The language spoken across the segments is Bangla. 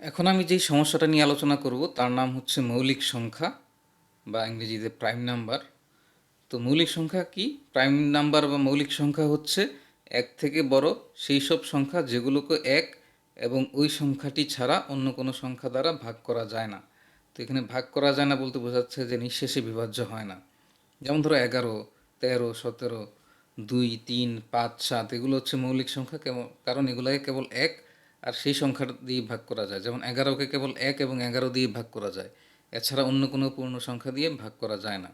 এখন আমি যেই সমস্যাটা নিয়ে আলোচনা করব, তার নাম হচ্ছে মৌলিক সংখ্যা, বা ইংরেজিতে প্রাইম নাম্বার তো মৌলিক সংখ্যা কি? প্রাইম নাম্বার বা মৌলিক সংখ্যা হচ্ছে এক থেকে বড় সেই সব সংখ্যা যেগুলোকে এক এবং ওই সংখ্যাটি ছাড়া অন্য কোনো সংখ্যা দ্বারা ভাগ করা যায় না। তো এখানে ভাগ করা যায় না বলতে বোঝাচ্ছে যে নিঃশেষে বিভাজ্য হয় না। যেমন ধরো এগারো, তেরো, সতেরো, দুই, তিন, পাঁচ, সাত, এগুলো হচ্ছে মৌলিক সংখ্যা, কেবল কারণ এগুলোকে কেবল এক আর সেই সংখ্যা দিয়ে ভাগ করা যায়। যেমন এগারোকে কেবল এক এবং এগারো দিয়ে ভাগ করা যায়। এছাড়া অন্য কোনো পূর্ণ সংখ্যা দিয়ে ভাগ করা যায় না।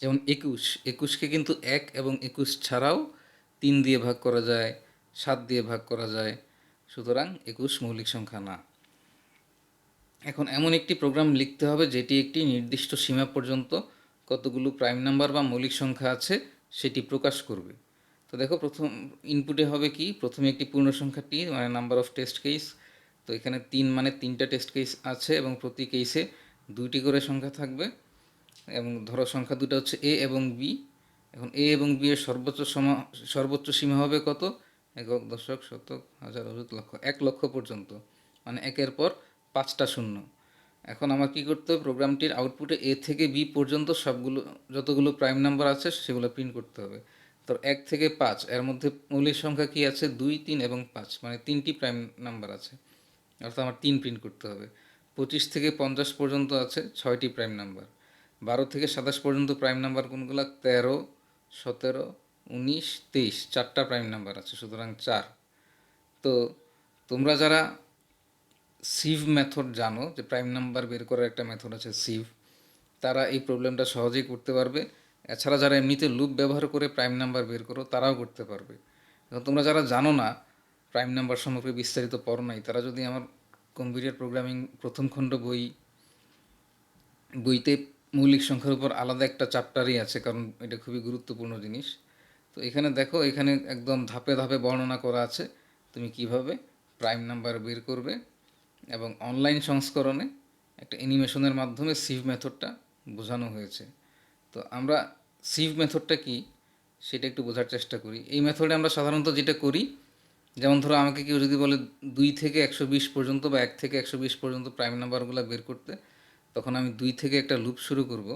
যেমন একুশ, একুশকে কিন্তু এক এবং একুশ ছাড়াও তিন দিয়ে ভাগ করা যায়, সাত দিয়ে ভাগ করা যায়। সুতরাং একুশ মৌলিক সংখ্যা না। এখন এমন একটি প্রোগ্রাম লিখতে হবে যেটি একটি নির্দিষ্ট সীমা পর্যন্ত কতগুলো প্রাইম নাম্বার বা মৌলিক সংখ্যা আছে সেটি প্রকাশ করবে। তো দেখো, প্রথম ইনপুটে হবে কি? প্রথমে একটি পূর্ণ সংখ্যা টি মানে নাম্বার অফ টেস্ট কেস তো এখানে তিন মানে তিনটা টেস্ট কেস আছে এবং প্রতি কেসে দুইটি করে সংখ্যা থাকবে। এবং ধরো, সংখ্যা দুটো হচ্ছে এ এবং বি এখন এ এবং বি এর সর্বোচ্চ সমা, সর্বোচ্চ সীমা হবে কত? একক দশক, শতক, হাজার, অযুত লক্ষ, এক লক্ষ পর্যন্ত। মানে একের পর পাঁচটা শূন্য। এখন আমার কি করতে হবে? প্রোগ্রামটির আউটপুটে এ থেকে বি পর্যন্ত সবগুলো, যতগুলো প্রাইম নাম্বার আছে, সেগুলো প্রিন্ট করতে হবে। তো এক থেকে পাঁচ, এর মধ্যে মৌলিক সংখ্যা কি আছে? দুই, তিন এবং পাঁচ মানে তিনটি প্রাইম নাম্বার আছে। অর্থাৎ আমার তিন প্রিন্ট করতে হবে। পঁচিশ থেকে পঞ্চাশ পর্যন্ত আছে, ছয়টি প্রাইম নাম্বার বারো থেকে সাতাশ পর্যন্ত প্রাইম নাম্বার কোনগুলো? তেরো, সতেরো, উনিশ, তেইশ, চারটা প্রাইম নাম্বার আছে, সুতরাং চার। তো তোমরা যারা সিভ মেথড জানো, যে প্রাইম নাম্বার বের করার একটা মেথড আছে সিভ তারা এই প্রবলেমটা সহজেই করতে পারবে। এছাড়া যারা এমনিতে লুপ ব্যবহার করে প্রাইম নাম্বার বের করো, তারাও করতে পারবে। এখন তোমরা যারা জানো না প্রাইম নাম্বার সম্পর্কে বিস্তারিত পড়ো নাই, তারা যদি আমার কম্পিউটার প্রোগ্রামিং প্রথম খণ্ড বই, বইতে মৌলিক সংখ্যার উপর আলাদা একটা চ্যাপ্টারই আছে, কারণ এটা খুবই গুরুত্বপূর্ণ জিনিস। তো এখানে দেখো, এখানে একদম ধাপে ধাপে বর্ণনা করা আছে, তুমি কীভাবে প্রাইম নাম্বার বের করবে এবং অনলাইন সংস্করণে একটা অ্যানিমেশনের মাধ্যমে সিভ মেথডটা বোঝানো হয়েছে। তো আমরা সিভ মেথডটা কি সেটা একটু বোঝার চেষ্টা করি। এই মেথডে আমরা সাধারণত যেটা করি, যেমন ধরো আমাকে কেউ যদি বলে দুই থেকে একশো বিশ পর্যন্ত বা এক থেকে একশো বিশ পর্যন্ত প্রাইম নাম্বারগুলো বের করতে, তখন আমি দুই থেকে একটা লুপ শুরু করব।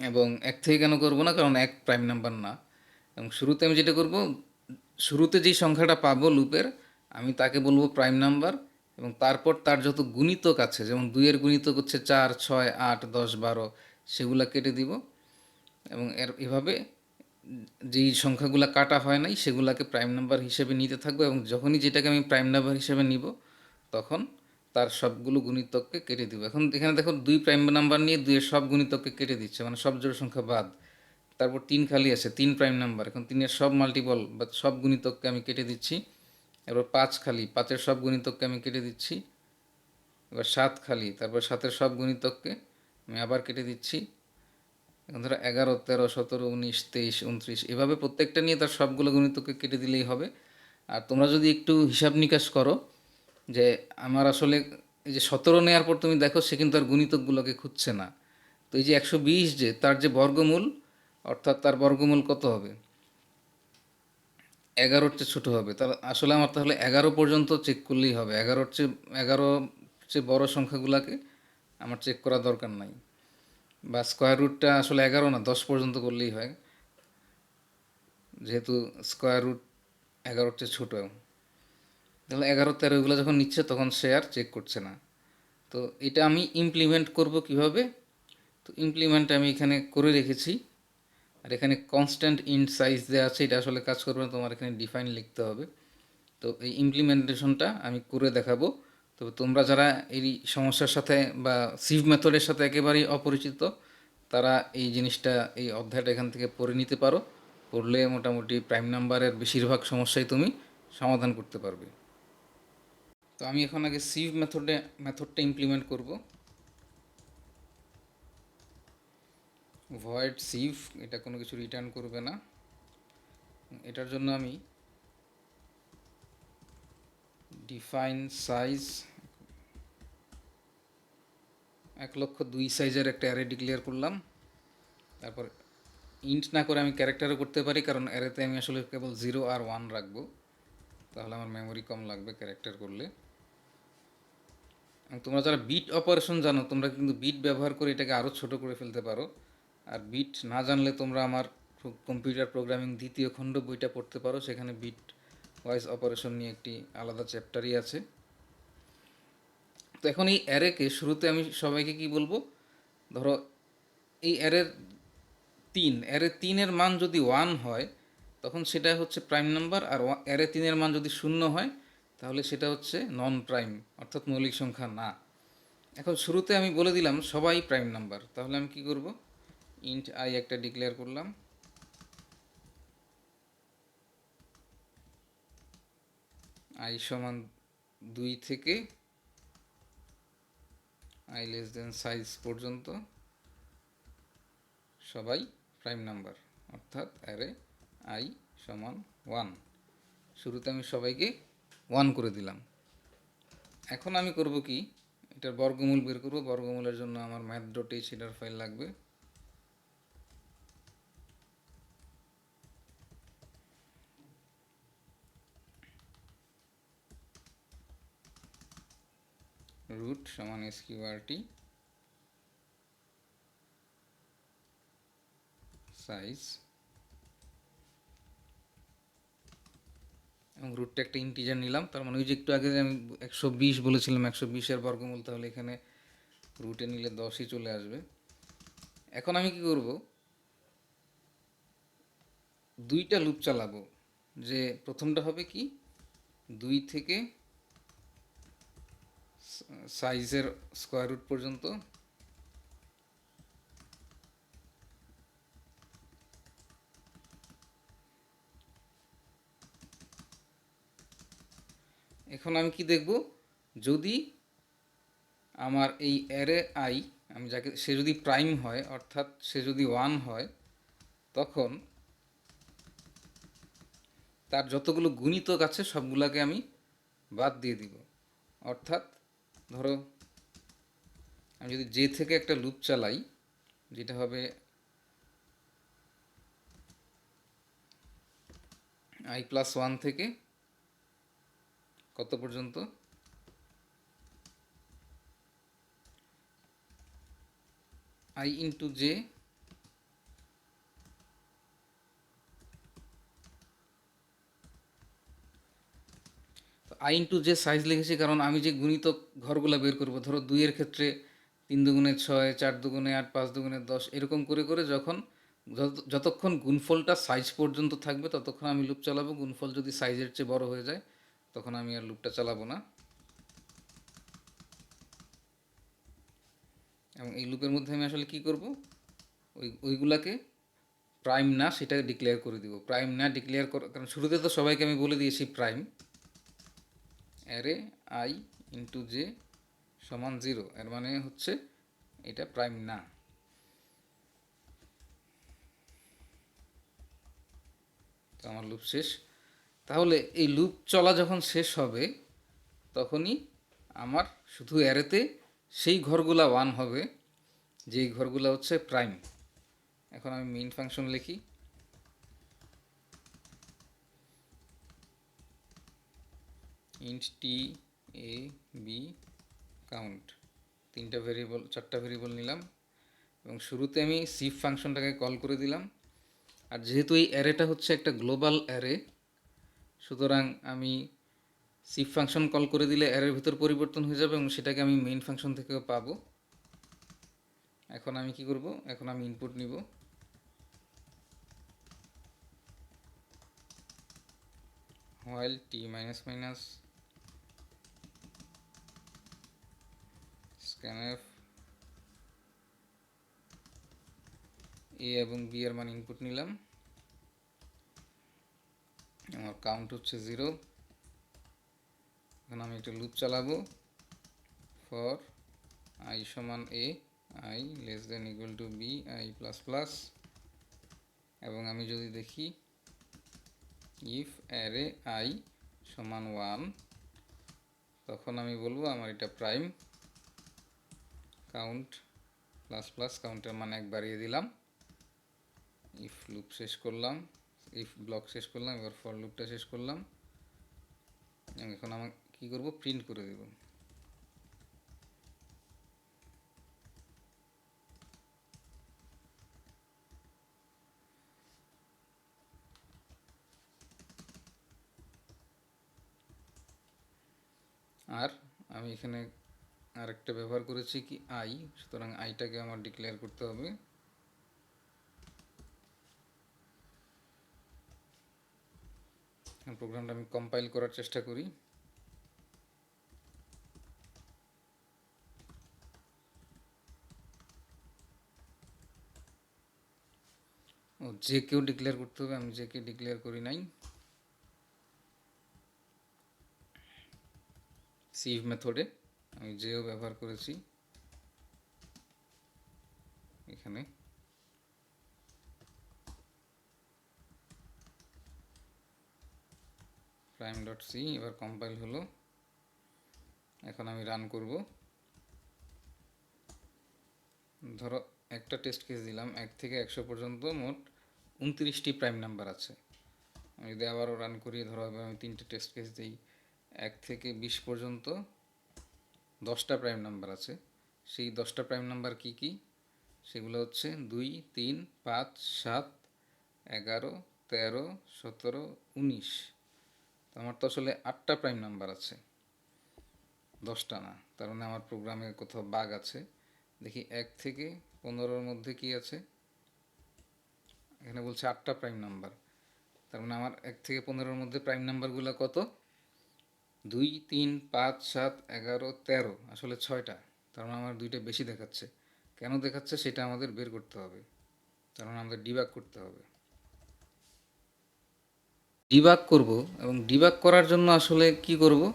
এবং এক থেকে কেন করব না? কারণ এক প্রাইম নাম্বার না। এবং শুরুতে আমি যেটা করব, শুরুতে যেই সংখ্যাটা পাবো লুপের আমি তাকে বলব প্রাইম নাম্বার এবং তারপর তার যত গুণিতক আছে, যেমন দুইয়ের গুণিতক হচ্ছে চার, ছয়, আট, দশ, বারো সেগুলা কেটে দিব এবং এর এভাবে যেই সংখ্যাগুলো কাটা হয় নাই, সেগুলাকে প্রাইম নাম্বার হিসেবে নিতে থাকব এবং যখনই যেটাকে আমি প্রাইম নাম্বার হিসেবে নিব, তখন তার সবগুলো গুণিতককে কেটে দিব। এখন এখানে দেখো দুই প্রাইম নাম্বার নিয়ে দুইয়ের সব গুণিতককে কেটে দিচ্ছে মানে সব জোড় সংখ্যা বাদ। তারপর তিন খালি আছে, তিন প্রাইম নাম্বার এখন তিনের সব মাল্টিপল বা সব গুণিতককে আমি কেটে দিচ্ছি। এবার পাঁচ খালি, পাঁচের সব গুণিতককে আমি কেটে দিচ্ছি। এবার সাত খালি, তারপর সাতের সব গুণিতককে আমি আবার কেটে দিচ্ছি। এখন ধরো এগারো, তেরো, সতেরো, উনিশ, তেইশ, উনত্রিশ, এভাবে প্রত্যেকটা নিয়ে তার সবগুলো গণিতকে কেটে দিলেই হবে। আর তোমরা যদি একটু হিসাব নিকাশ করো যে আমার আসলে এই যে সতেরো নেওয়ার পর তুমি দেখো সে কিন্তু আর গুণিতকগুলোকে খুঁজছে না। তো এই যে একশো বিশ যে, তার যে বর্গমূল, অর্থাৎ তার বর্গমূল কত হবে? এগারোর চেয়ে ছোটো হবে। তাহলে আসলে আমার তাহলে এগারো পর্যন্ত চেক করলেই হবে। এগারোর চেয়ে, এগারো চেয়ে বড়ো সংখ্যাগুলোকে আমার চেক করা দরকার নাই। বা স্কোয়ার রুটটা আসলে এগারো না, দশ পর্যন্ত করলেই হয়। যেহেতু স্কোয়ার রুট এগারোর চেয়ে ছোটো। তাহলে এগারো তেরো এগুলো যখন নিচ্ছে তখন সে আর চেক করছে না। তো এটা আমি ইমপ্লিমেন্ট করব কীভাবে? তো ইমপ্লিমেন্ট আমি এখানে করে রেখেছি। আর এখানে কনস্ট্যান্ট ইন্ট সাইজ দেওয়া আছে, এটা আসলে কাজ করবে না, তোমার এখানে ডিফাইন লিখতে হবে। তো এই ইমপ্লিমেন্টেশনটা আমি করে দেখাবো। তবে তোমরা যারা এই সমস্যার সাথে বা সিভ মেথডের সাথে একেবারেই অপরিচিত, তারা এই জিনিসটা, এই অধ্যায়টা এখান থেকে পড়ে নিতে পারো। পড়লে মোটামুটি প্রাইম নাম্বারের বেশিরভাগ সমস্যাই তুমি সমাধান করতে পারবে। তো আমি এখন আগে সিভ মেথডে মেথডটা ইমপ্লিমেন্ট করব। ভয়েড সিভ এটা কোনো কিছু রিটার্ন করবে না। এটার জন্য আমি ডিফাইন সাইজ এক লক্ষ দুই সাইজের একটা অ্যারে ডিক্লেয়ার করলাম। তারপর ইন্ট না করে আমি ক্যারেক্টারও করতে পারি, কারণ অ্যারেতে আমি আসলে কেবল জিরো আর ওয়ান রাখব। তাহলে আমার মেমোরি কম লাগবে ক্যারেক্টার করলে। তোমরা যারা বিট অপারেশন জানো, তোমরা কিন্তু বিট ব্যবহার করে এটাকে আরও ছোট করে ফেলতে পারো। আর বিট না জানলে তোমরা আমার কম্পিউটার প্রোগ্রামিং দ্বিতীয় খণ্ড বইটা পড়তে পারো, সেখানে বিট ওয়াইজ অপারেশন নিয়ে একটি আলাদা চ্যাপ্টারই আছে। তো এখন এই অ্যারেকে শুরুতে আমি সবাইকে কি বলব? ধরো এই অ্যারের তিন অ্যারে তিনের মান যদি ওয়ান হয়, তখন সেটা হচ্ছে প্রাইম নাম্বার আর অ্যারে তিনের মান যদি শূন্য হয়, তাহলে সেটা হচ্ছে নন প্রাইম অর্থাৎ মৌলিক সংখ্যা না। এখন শুরুতে আমি বলে দিলাম সবাই প্রাইম নাম্বার তাহলে আমি কি করব? ইন্ট আই একটা ডিক্লেয়ার করলাম। আই সমান দুই থেকে আই লেস দেন সাইজ পর্যন্ত সবাই প্রাইম নাম্বার অর্থাৎ অ্যারে আই সমান ওয়ান শুরুতে আমি সবাইকে ওয়ান করে দিলাম। এখন আমি করব কি? এটার বর্গমূল বের করব। বর্গমূলের জন্য আমার ম্যাথ ডট এটার ফাইল লাগবে। রুট সমান এসকিউআরটি সাইজ এবং রুটটা একটা ইন্টিজার নিলাম। তার মানে ওই যে একটু আগে যে আমি একশো বিশ বলেছিলাম, একশো বিশের বর্গমূল, তাহলে এখানে রুটে নিলে দশই চলে আসবে। এখন আমি কি করব? দুইটা লুপ চালাবো। যে প্রথমটা হবে কি? দুই থেকে সাইজের স্কোয়ার রুট পর্যন্ত। এখন আমি কি দেখব? যদি আমার এই অ্যারে আই, আমি যাকে, সে যদি প্রাইম হয়, অর্থাৎ সে যদি ওয়ান হয়, তখন তার যতগুলো গুণিতক আছে, সবগুলোকে আমি বাদ দিয়ে দিব। অর্থাৎ ধরো, আমি যদি জে থেকে একটা লুপ চালাই, যেটা হবে আই প্লাস ওয়ান থেকে কত পর্যন্ত? I into J I into যে সাইজ লিখেছি, কারণ আমি যে গুণিত ঘরগুলো বের করব, ধরো দুইয়ের ক্ষেত্রে তিন দুগুণে ছয়, চার দুগুণে আট, পাঁচ দুগুণে দশ, এরকম করে করে যখন যত- যতক্ষণ গুণফলটা সাইজ পর্যন্ত থাকবে, ততক্ষণ আমি লুপ চালাবো। গুণফল যদি সাইজের চেয়ে বড় হয়ে যায়, তখন আমি আর লুপটা চালাবো না। এবং এই লুপের মধ্যে আমি আসলে কি করব? ওই ওইগুলাকে প্রাইম না সেটা ডিক্লেয়ার করে দিব। প্রাইম না ডিক্লেয়ার কর কারণ শুরুতে তো সবাইকে আমি বলে দিয়েছি prime array I into J সমান জিরো এর মানে হচ্ছে এটা প্রাইম না। তো আমার লুপ শেষ। তাহলে এই লুপ চলা যখন শেষ হবে, তখনই আমার শুধু অ্যারেতে সেই ঘরগুলা ওয়ান হবে, যেই ঘরগুলা হচ্ছে প্রাইম এখন আমি মেইন ফাংশন লিখি। Int T A B count তিনটা ভেরিয়েবল চারটা ভেরিয়েবল নিলাম এবং শুরুতে আমি সিফ ফাংশনটাকে কল করে দিলাম। আর যেহেতু এই অ্যারেটা হচ্ছে একটা গ্লোবাল অ্যারে সুতরাং আমি সিফ ফাংশন কল করে দিলে অ্যারের ভিতর পরিবর্তন হয়ে যাবে এবং সেটাকে আমি মেইন ফাংশন থেকেও পাবো। এখন আমি কি করব? এখন আমি ইনপুট নিব। while t minus minus scanf a এবং বি এর মান ইনপুট নিলাম। আমার কাউন্ট হচ্ছে জিরো এখন আমি একটা লুপ চালাবো। ফর আই সমান A I less than equal to B I plus plus এবং আমি যদি দেখি ইফ অ্যারে আই সমান ওয়ান তখন আমি বলব আমার এটা প্রাইম কাউন্ট প্লাস প্লাস কাউন্টের মানে এক বাড়িয়ে দিলাম। ইফ লুপ শেষ করলাম ইফ ব্লক শেষ করলাম, এবার ফর লুপটা শেষ করলাম। এখন আমাকে কী করব? প্রিন্ট করে দেব। আর আমি এখানে আরেকটা ব্যবহার করেছি কি আই, সুতরাং আইটাকে আমার ডিক্লেয়ার করতে হবে। প্রোগ্রামটা আমি কম্পাইল করার চেষ্টা করি। ও, যে কেউ ডিক্লেয়ার করতে হবে, আমি যে কে ডিক্লেয়ার করি নাই। সিভ মেথডে আমি যেও ব্যবহার করেছি। এখানে। প্রাইম ডট সি এবার কম্পাইল হলো। এখন আমি রান করব। ধরো একটা টেস্ট কেস দিলাম, এক থেকে একশো পর্যন্ত মোট উনত্রিশটি প্রাইম নাম্বার আছে। আমি যদি আবারও রান করি, ধরো আমি তিনটে টেস্ট কেস দিই, এক থেকে বিশ পর্যন্ত দশটা প্রাইম নাম্বার আছে। সেই দশটা প্রাইম নাম্বার কি কি? সেগুলো হচ্ছে দুই, তিন, পাঁচ, সাত, এগারো, তেরো, সতেরো, উনিশ। তো আমার তো আসলে আটটা প্রাইম নাম্বার আছে। দশটা না, তার মানে আমার প্রোগ্রামে কোথাও বাঘ আছে। দেখি এক থেকে পনেরোর মধ্যে কি আছে? এখানে বলছে আটটা প্রাইম নাম্বার তার মানে আমার এক থেকে পনেরোর মধ্যে প্রাইম নাম্বারগুলো কত? দুই, তিন, পাঁচ, সাত, এগারো, তেরো, আসলে ছয়টা। তার মানে আমার দুইটা বেশি দেখাচ্ছে। কেন দেখাচ্ছে সেটা আমাদের বের করতে হবে। তার মানে আমাদের ডিবাক করতে হবে। ডিবাক করব এবং ডিবাক করার জন্য আসলে কি করব?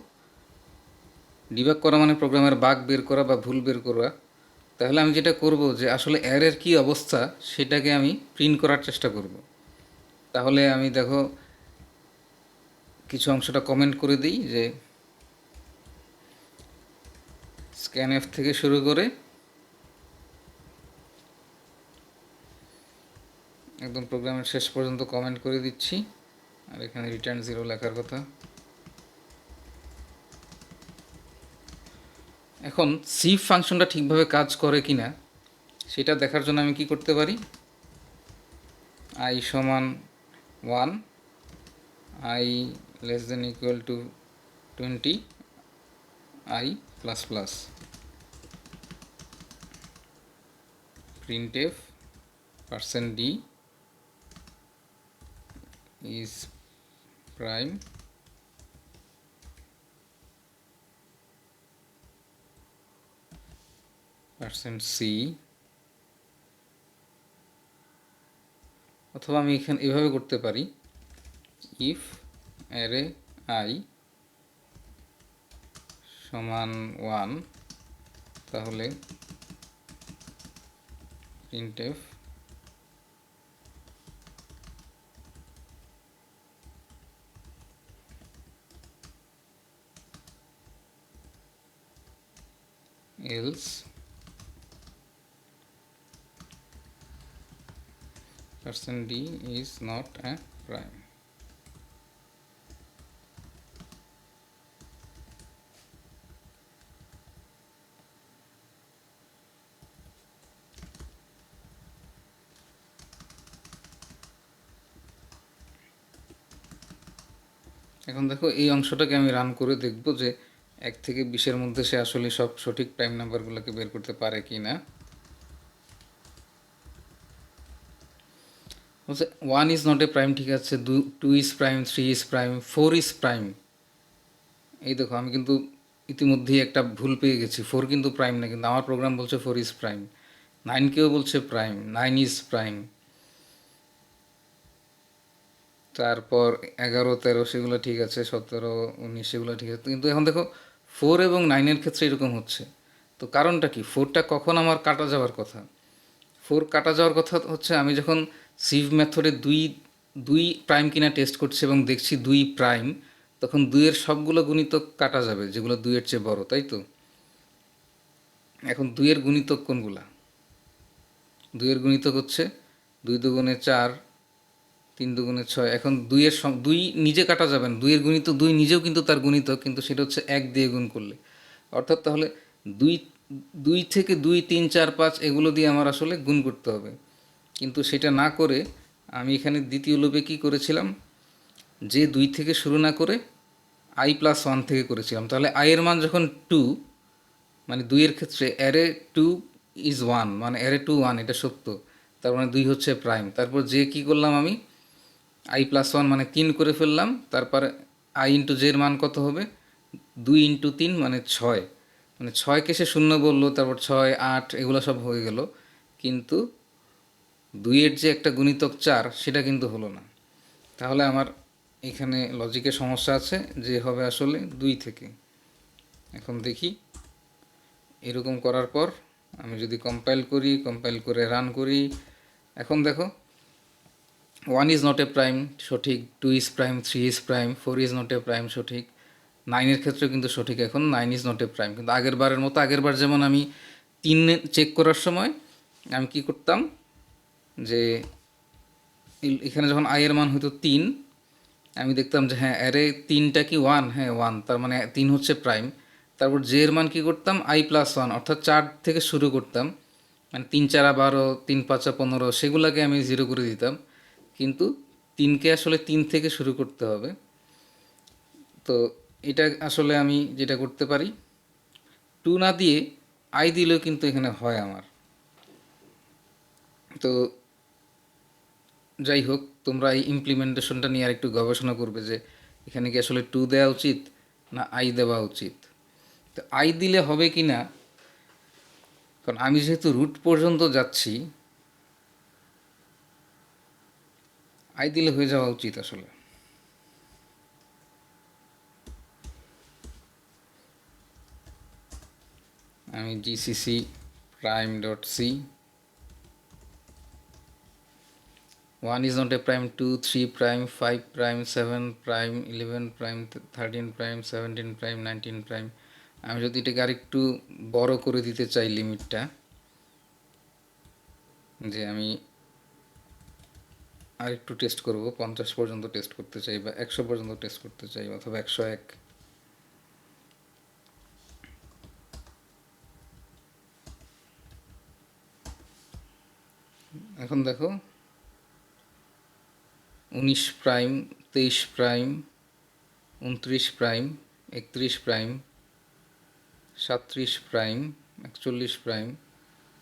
ডিবাক করা মানে প্রোগ্রামের বাগ বের করা বা ভুল বের করা। তাহলে আমি যেটা করব যে আসলে অ্যারের কি অবস্থা সেটাকে আমি প্রিন্ট করার চেষ্টা করব। তাহলে আমি দেখো কিছু অংশটা কমেন্ট করে দিই যে স্ক্যান এফ থেকে শুরু করে একদম প্রোগ্রামের শেষ পর্যন্ত কমেন্ট করে দিচ্ছি। আর এখানে রিটার্ন জিরো লেখার কথা। এখন সিভ ফাংশনটা ঠিকভাবে কাজ করে কি না সেটা দেখার জন্য আমি কি করতে পারি? আই সমান one I less than equal to twenty I plus plus printf percent d is prime. Percent c. অথবা আমি এখানে এভাবে করতে পারি ইফ অ্যারে আই সমান ওয়ান তাহলে printf else person d is not a prime এখন দেখো, এই অংশটাকে আমি রান করে দেখব যে এক থেকে বিশের মধ্যে সে আসলে সব সঠিক প্রাইম নাম্বারগুলোকে বের করতে পারে কি না বলছে one is not a prime ঠিক আছে, দু two is prime three is prime four is prime এই দেখো, আমি কিন্তু ইতিমধ্যেই একটা ভুল পেয়ে গেছি। ফোর কিন্তু প্রাইম না, কিন্তু আমার প্রোগ্রাম বলছে ফোর ইজ প্রাইম নাইনকেও বলছে প্রাইম নাইন ইজ প্রাইম তারপর এগারো, তেরো সেগুলো ঠিক আছে, সতেরো, উনিশ সেগুলো ঠিক আছে। কিন্তু এখন দেখো ফোর এবং নাইনের ক্ষেত্রে এরকম হচ্ছে। তো কারণটা কি? ফোরটা কখন আমার কাটা যাওয়ার কথা? ফোর কাটা যাওয়ার কথা হচ্ছে, আমি যখন সিভ মেথডে দুই দুই প্রাইম কিনা টেস্ট করছি এবং দেখছি দুই প্রাইম তখন দুইয়ের সবগুলো গুণিতক কাটা যাবে, যেগুলো দুইয়ের চেয়ে বড়, তাই তো? এখন দুইয়ের গুণিতক কোনগুলা? দুইয়ের গুণিতক হচ্ছে দুই দুগুণে চার তিন দুগুণে ছয়। এখন দুইয়ের দুই নিজে কাটা যাবেন। দুইয়ের গুণিত, দুই নিজেও কিন্তু তার গুণিত, কিন্তু সেটা হচ্ছে এক দিয়ে গুণ করলে। অর্থাৎ তাহলে দুই দুই থেকে দুই, তিন, চার, পাঁচ এগুলো দিয়ে আমার আসলে গুণ করতে হবে। কিন্তু সেটা না করে আমি এখানে দ্বিতীয় লোপে কী করেছিলাম? যে দুই থেকে শুরু না করে আই প্লাস ওয়ান থেকে করেছিলাম। তাহলে আই এর মান যখন টু মানে দুইয়ের ক্ষেত্রে অ্যারে টু ইজ ওয়ান মানে অ্যারে টু ওয়ান এটা সত্য। তার মানে দুই হচ্ছে প্রাইম তারপর যে কি করলাম আমি? আই প্লাস ওয়ান মানে তিন করে ফেললাম, তারপর আই ইন্টু জের মান কত হবে? দুই ইন্টু তিন মানে ছয়। মানে ছয়কে সে শূন্য বলল, তারপর ছয়, আট, এগুলো সব হয়ে গেল। কিন্তু দুইয়ের যে একটা গুণিতক চার, সেটা কিন্তু হলো না। তাহলে আমার এখানে লজিকের সমস্যা আছে যে হবে আসলে দুই থেকে। এখন দেখি। এরকম করার পর আমি যদি কম্পাইল করি কম্পাইল করে রান করি। এখন দেখো one is not a prime সঠিক two is prime three is prime four is not a prime সঠিক নাইনের ক্ষেত্রে কিন্তু সঠিক এখন nine is not a prime কিন্তু আগের বারের মতো, আগের বার যেমন আমি তিন চেক করার সময় আমি কি করতাম? যে এখানে যখন আয়ের মান হতো তিন, আমি দেখতাম যে হ্যাঁ অ্যারে তিনটা কি ওয়ান হ্যাঁ ওয়ান তার মানে তিন হচ্ছে প্রাইম তারপর জে এর মান কি করতাম? আই প্লাস ওয়ান অর্থাৎ চার থেকে শুরু করতাম। মানে তিন চারা বারো, তিন পাঁচা পনেরো, সেগুলোকে আমি জিরো করে দিতাম। কিন্তু তিনকে আসলে তিন থেকে শুরু করতে হবে। তো এটা আসলে আমি যেটা করতে পারি, টু না দিয়ে আই দিলেও কিন্তু এখানে হয় আমার। তো যাই হোক, তোমরা এই ইমপ্লিমেন্টেশনটা নিয়ে আর একটু গবেষণা করবে যে এখানে কি আসলে টু দেওয়া উচিত না আই দেওয়া উচিত। তো আই দিলে হবে কি না কারণ আমি যেহেতু রুট পর্যন্ত যাচ্ছি আই দিলে হয়ে যাওয়া উচিত আসলে। আমি GCC prime dot C one is not a prime two three prime five prime seven prime eleven prime thirteen prime seventeen prime nineteen prime আমি যদি এটাকে আরেকটু বড় করে দিতে চাই লিমিটটা যে আমি আরেকটু টেস্ট করব, পঞ্চাশ পর্যন্ত টেস্ট করতে চাই বা একশো পর্যন্ত টেস্ট করতে চাই অথবা একশো এক। এখন দেখো, উনিশ প্রাইম তেইশ প্রাইম উনত্রিশ প্রাইম একত্রিশ প্রাইম সাতত্রিশ প্রাইম একচল্লিশ প্রাইম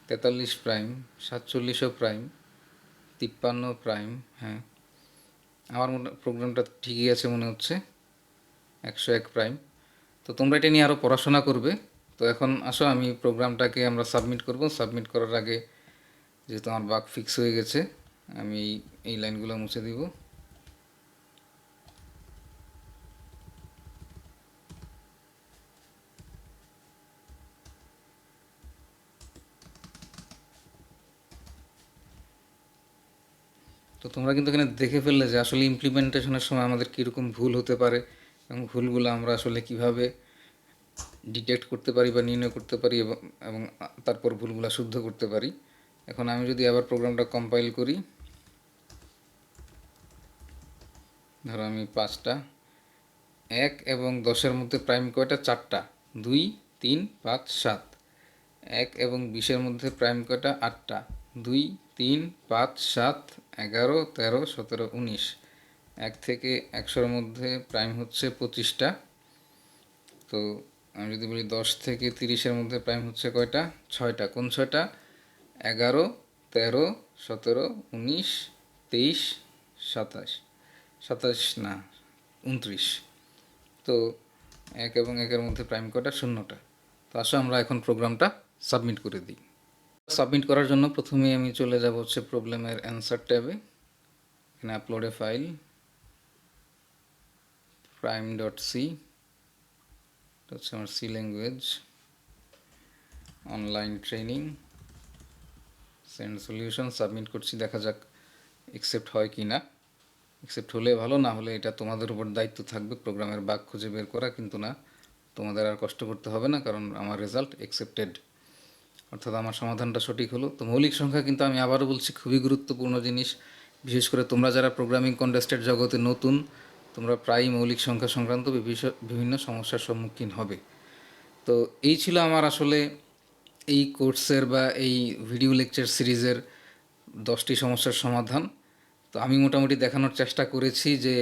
তেতাল্লিশ প্রাইম সাতচল্লিশও প্রাইম তিপ্পান্ন প্রাইম হ্যাঁ। আমার মনে প্রোগ্রামটা ঠিকই আছে মনে হচ্ছে, একশো এক প্রাইম তো তোমরা এটা নিয়ে আরও পড়াশোনা করবে। তো এখন আসো, আমি প্রোগ্রামটাকে আমরা সাবমিট করব। সাবমিট করার আগে যেহেতু আমার বাক ফিক্স হয়ে গেছে, আমি এই লাইনগুলো মুছে দিব। তো তোমরা কিন্তু এখানে দেখে ফেললে যে আসলে ইমপ্লিমেন্টেশনের সময় আমাদের কীরকম ভুল হতে পারে এবং ভুলগুলো আমরা আসলে কীভাবে ডিটেক্ট করতে পারি বা নির্ণয় করতে পারি এবং এবং তারপর ভুলগুলো শুদ্ধ করতে পারি। এখন আমি যদি আবার প্রোগ্রামটা কম্পাইল করি। ধরো আমি পাঁচটা, এক এবং দশের মধ্যে প্রাইম কয়টা? চারটা। দুই, তিন, পাঁচ, সাত। এক এবং বিশের মধ্যে প্রাইম কয়টা? আটটা। দুই, তিন, পাঁচ, সাত এগারো, তেরো, সতেরো, উনিশ। এক থেকে একশোর মধ্যে প্রাইম হচ্ছে পঁচিশটা। তো আমি যদি বলি দশ থেকে তিরিশের মধ্যে প্রাইম হচ্ছে কয়টা? ছয়টা। কোন ছয়টা? এগারো, তেরো, সতেরো, উনিশ, তেইশ, সাতাশ। সাতাশ না, উনত্রিশ। তো এক এবং একের মধ্যে প্রাইম কয়টা? শূন্যটা। তো আসো আমরা এখন প্রোগ্রামটা সাবমিট করে দিই। সাবমিট করার জন্য প্রথমেই আমি চলে যাব হচ্ছে প্রবলেমের অ্যান্সার ট্যাবে। এখানে আপলোডে ফাইল প্রাইম ডট সি হচ্ছে আমার C language online training send solution submit করছি, দেখা যাক অ্যাকসেপ্ট হয় কি না অ্যাকসেপ্ট হলে ভালো, না হলে এটা তোমাদের উপর দায়িত্ব থাকবে প্রোগ্রামের বাগ খুঁজে বের করা, কিন্তু না, তোমাদের আর কষ্ট করতে হবে না, কারণ আমার রেজাল্ট অ্যাকসেপ্টেড অর্থাৎ আমার সমাধানটা সঠিক হলো। তো মৌলিক সংখ্যা কিন্তু আমি আবারও বলছি, খুবই গুরুত্বপূর্ণ জিনিস। বিশেষ করে তোমরা যারা প্রোগ্রামিং কন্টেস্টের জগতে নতুন, তোমরা প্রায়ই মৌলিক সংখ্যা সংক্রান্ত বিভিন্ন সমস্যার সম্মুখীন হবে। তো এই ছিল আমার আসলে এই কোর্সের বা এই ভিডিও লেকচার সিরিজের দশটি সমস্যার সমাধান। তো আমি মোটামুটি দেখানোর চেষ্টা করেছি যে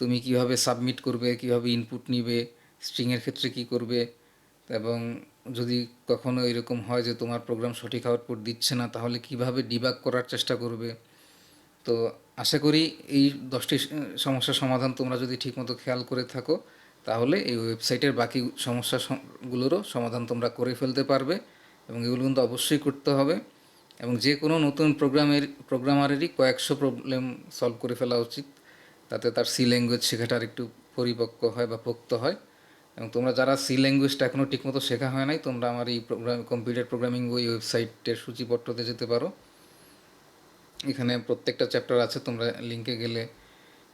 তুমি কীভাবে সাবমিট করবে, কীভাবে ইনপুট নিবে স্ট্রিংয়ের ক্ষেত্রে কি করবে, এবং যদি কখনো এরকম হয় যে তোমার প্রোগ্রাম সঠিক আউটপুট দিচ্ছে না, তাহলে কীভাবে ডিবাগ করার চেষ্টা করবে? তো আশা করি এই দশটি সমস্যার সমাধান তোমরা যদি ঠিকমতো খেয়াল করে থাকো, তাহলে এই ওয়েবসাইটের বাকি সমস্যাগুলোরও সমাধান তোমরা করে ফেলতে পারবে এবং এগুলো কিন্তু অবশ্যই করতে হবে এবং যে কোনো নতুন প্রোগ্রামের প্রোগ্রামারেরই কয়েকশো প্রবলেম সলভ করে ফেলা উচিত, তাতে তার সি ল্যাঙ্গুয়েজ শেখাটা একটু পরিপক্ক হয় বা পোক্ত হয়। এবং তোমরা যারা সি ল্যাঙ্গুয়েজটা এখনও ঠিকমতো শেখা হয় নাই, তোমরা আমার এই প্রোগ্রাম কম্পিউটার প্রোগ্রামিং ওই ওয়েবসাইটের সূচিপত্রতে যেতে পারো। এখানে প্রত্যেকটা চ্যাপ্টার আছে, তোমরা লিঙ্কে গেলে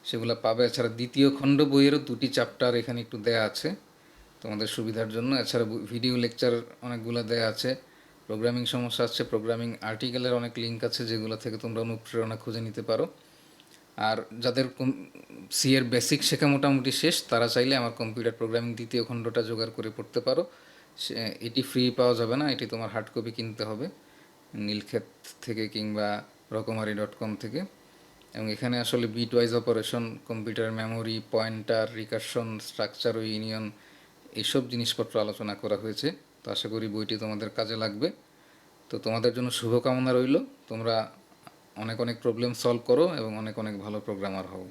সেগুলো পাবে। এছাড়া দ্বিতীয় খণ্ড বইয়েরও দুটি চ্যাপ্টার এখানে একটু দেয়া আছে তোমাদের সুবিধার জন্য। এছাড়া ভিডিও লেকচার অনেকগুলো দেয়া আছে। প্রোগ্রামিং সমস্যা আছে প্রোগ্রামিং আর্টিকেলের অনেক লিঙ্ক আছে যেগুলো থেকে তোমরা অনুপ্রেরণা খুঁজে নিতে পারো। আর যাদের সি এর বেসিক শেখা মোটামুটি শেষ, তারা চাইলে আমার কম্পিউটার প্রোগ্রামিং দ্বিতীয় খণ্ডটা জোগাড় করে পড়তে পারো। এটি ফ্রি পাওয়া যাবে না, এটি তোমার হার্ড কপি কিনতে হবে। নীলক্ষেত থেকে কিংবা রকমারি ডট কম থেকে। এবং এখানে আসলে bitwise operation computer memory pointer recursion structure ও ইউনিয়ন এইসব জিনিসপত্র আলোচনা করা হয়েছে। তো আশা করি বইটি তোমাদের কাজে লাগবে। তো তোমাদের জন্য শুভকামনা রইল। তোমরা অনেক অনেক প্রবলেম সলভ করো এবং অনেক অনেক ভালো প্রোগ্রামার হও।